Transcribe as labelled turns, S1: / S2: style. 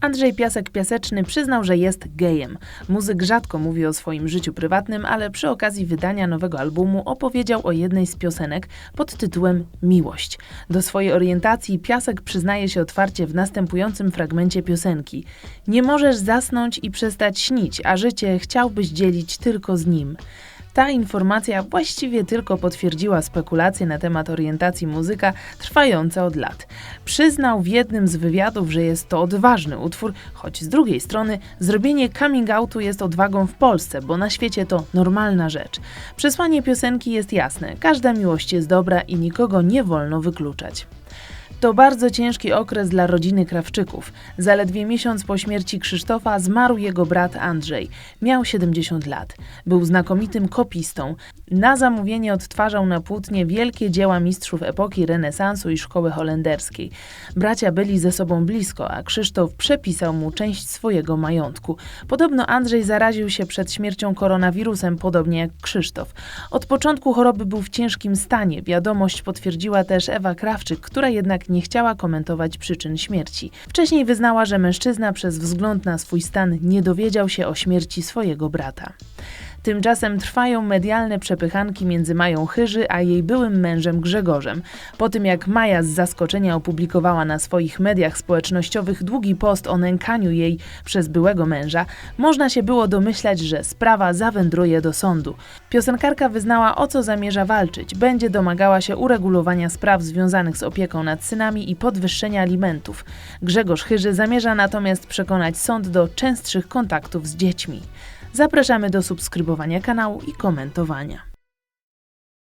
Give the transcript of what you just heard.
S1: Andrzej Piasek-Piaseczny przyznał, że jest gejem. Muzyk rzadko mówi o swoim życiu prywatnym, ale przy okazji wydania nowego albumu opowiedział o jednej z piosenek pod tytułem Miłość. Do swojej orientacji Piasek przyznaje się otwarcie w następującym fragmencie piosenki. Nie możesz zasnąć i przestać śnić, a życie chciałbyś dzielić tylko z nim. Ta informacja właściwie tylko potwierdziła spekulacje na temat orientacji muzyka trwające od lat. Przyznał w jednym z wywiadów, że jest to odważny utwór, choć z drugiej strony zrobienie coming outu jest odwagą w Polsce, bo na świecie to normalna rzecz. Przesłanie piosenki jest jasne: każda miłość jest dobra i nikogo nie wolno wykluczać. To bardzo ciężki okres dla rodziny Krawczyków. Zaledwie miesiąc po śmierci Krzysztofa zmarł jego brat Andrzej. Miał 70 lat. Był znakomitym kopistą. Na zamówienie odtwarzał na płótnie wielkie dzieła mistrzów epoki renesansu i szkoły holenderskiej. Bracia byli ze sobą blisko, a Krzysztof przepisał mu część swojego majątku. Podobno Andrzej zaraził się przed śmiercią koronawirusem, podobnie jak Krzysztof. Od początku choroby był w ciężkim stanie. Wiadomość potwierdziła też Ewa Krawczyk, która jednak nie chciała komentować przyczyn śmierci. Wcześniej wyznała, że mężczyzna przez wzgląd na swój stan nie dowiedział się o śmierci swojego brata. Tymczasem trwają medialne przepychanki między Mają Chyży a jej byłym mężem Grzegorzem. Po tym jak Maja z zaskoczenia opublikowała na swoich mediach społecznościowych długi post o nękaniu jej przez byłego męża, można się było domyślać, że sprawa zawędruje do sądu. Piosenkarka wyznała, o co zamierza walczyć. Będzie domagała się uregulowania spraw związanych z opieką nad synami i podwyższenia alimentów. Grzegorz Chyży zamierza natomiast przekonać sąd do częstszych kontaktów z dziećmi. Zapraszamy do subskrybowania kanału i komentowania.